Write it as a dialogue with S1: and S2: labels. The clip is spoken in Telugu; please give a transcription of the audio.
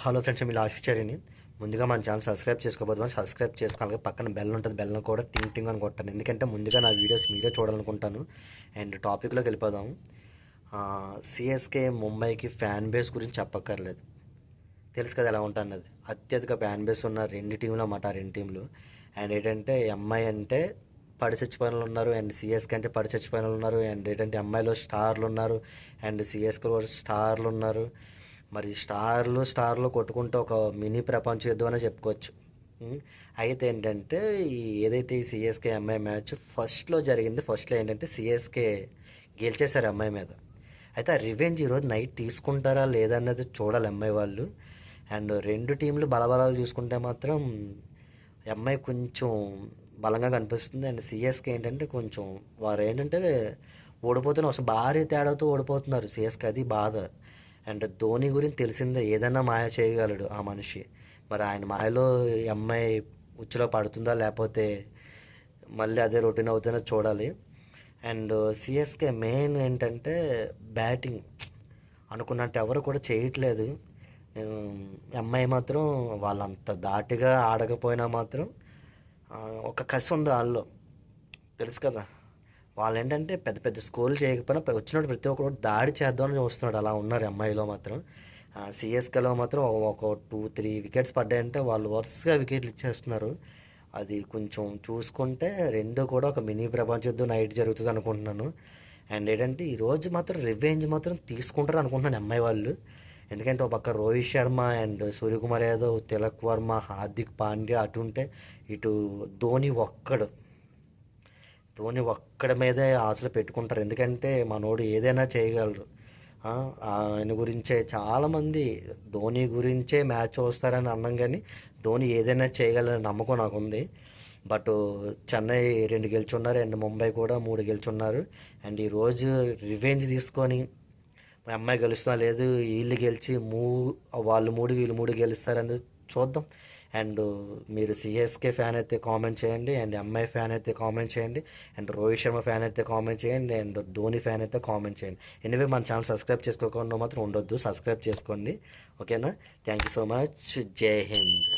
S1: హలో ఫ్రెండ్స్ మీ ఆశించారని ముందుగా మన ఛానల్ సబ్స్క్రైబ్ చేసుకోబోదు సబ్స్క్రైబ్ చేసుకోవాలి. పక్కన బెల్ ఉంటుంది బెల్ని కూడా టింగ్ టింగ్ అని కొట్టాను ఎందుకంటే ముందుగా నా వీడియోస్ మీరే చూడాలనుకుంటాను. అండ్ టాపిక్లోకి వెళ్ళిపోదాం. సిఎస్కే ముంబైకి ఫ్యాన్ బేస్ గురించి చెప్పక్కర్లేదు. తెలుసు కదా ఎలా ఉంటుంది అత్యధిక ఫ్యాన్ బేస్ ఉన్న రెండు టీంలు అన్నమాట ఆ రెండు టీంలు అండ్ ఏంటంటే ఎంఐ అంటే పడి చచ్చిపోయిన ఉన్నారు. అండ్ సిఎస్కే అంటే పడి చచ్చిపోయిన ఉన్నారు. అండ్ ఏంటంటే ఎంఐలో స్టార్లు ఉన్నారు. అండ్ సిఎస్కేలో స్టార్లు ఉన్నారు. మరి స్టార్లు స్టార్లు కొట్టుకుంటే ఒక మినీ ప్రపంచ యుద్ధం అనే చెప్పుకోవచ్చు. అయితే ఏంటంటే ఈ ఏదైతే ఈ సిఎస్కే ఎంఐ మ్యాచ్ ఫస్ట్లో జరిగింది ఫస్ట్లో ఏంటంటే సిఎస్కే గెలిచేశారు అమ్మాయి మీద. అయితే ఆ రివెంజ్ ఈరోజు నైట్ తీసుకుంటారా లేదా అన్నది చూడాలి అమ్మాయి వాళ్ళు. అండ్ రెండు టీంలు బలబలాలు చూసుకుంటే మాత్రం ఎంఐ కొంచెం బలంగా కనిపిస్తుంది. అండ్ సిఎస్కే ఏంటంటే కొంచెం వారు ఏంటంటే ఓడిపోతున్నారు అసలు భారీ తేడాతో ఓడిపోతున్నారు. సిఎస్కే అది బాధ. అండ్ ధోని గురించి తెలిసిందే ఏదైనా మాయ చేయగలడు ఆ మనిషి. మరి ఆయన మాయలో అమ్మాయి ఉచ్చులో పడుతుందా లేకపోతే మళ్ళీ అదే రొటీన్ అవుతుందో చూడాలి. అండ్ సిఎస్కే మెయిన్ ఏంటంటే బ్యాటింగ్. అనుకున్నట్టు ఎవరు కూడా చేయట్లేదు. నేను మాత్రం వాళ్ళంత దాటిగా ఆడకపోయినా మాత్రం ఒక కసి ఉంది వాళ్ళు తెలుసు కదా? వాళ్ళు ఏంటంటే పెద్ద పెద్ద స్కోర్లు చేయకపోయినా వచ్చినప్పుడు ప్రతి ఒక్కరు దాడి చేద్దామని చూస్తున్నాడు. అలా ఉన్నారు అమ్మాయిలో మాత్రం. సిఎస్కేలో మాత్రం ఒక టూ త్రీ వికెట్స్ పడ్డాయంటే వాళ్ళు వరుసగా వికెట్లు ఇచ్చేస్తున్నారు. అది కొంచెం చూసుకుంటే రెండు కూడా ఒక మినీ ప్రపంచ యుద్ధం నైట్ జరుగుతుంది అనుకుంటున్నాను. అండ్ ఏంటంటే ఈరోజు మాత్రం రివెంజ్ మాత్రం తీసుకుంటారు అనుకుంటున్నాను అమ్మాయి వాళ్ళు. ఎందుకంటే ఒక పక్క రోహిత్ శర్మ అండ్ సూర్యకుమార్ యాదవ్ తిలక్ వర్మ హార్దిక్ పాండ్యా అటు ఉంటే ఇటు ధోని ఒక్కడు. ధోని ఒక్కడి మీదే ఆశలు పెట్టుకుంటారు. ఎందుకంటే మనోడు ఏదైనా చేయగలరు ఆయన గురించే చాలామంది ధోని గురించే మ్యాచ్ చూస్తారని అన్నాం కానీ ధోని ఏదైనా చేయగలరని నమ్మకం నాకు ఉంది బట్ చెన్నై రెండు గెలుచున్నారు అండ్ ముంబై కూడా మూడు గెలుచున్నారు. అండ్ ఈరోజు రివెంజ్ తీసుకొని అమ్మాయి గెలుస్తున్నా లేదు? వీళ్ళు గెలిచి మూ వాళ్ళు మూడు వీళ్ళు మూడు గెలుస్తారని చూద్దాం. అండ్ మీరు సిఎస్కే ఫ్యాన్ అయితే కామెంట్ చేయండి అండ్ ఎంఐ ఫ్యాన్ అయితే కామెంట్ చేయండి అండ్ రోహిత్ శర్మ ఫ్యాన్ అయితే కామెంట్ చేయండి అండ్ ధోని ఫ్యాన్ అయితే కామెంట్ చేయండి. ఎనివే మన ఛానల్ సబ్స్క్రైబ్ చేసుకోకుండా మాత్రం ఉండొద్దు సబ్స్క్రైబ్ చేసుకోండి. ఓకేనా? Thank you so much. Jai Hind.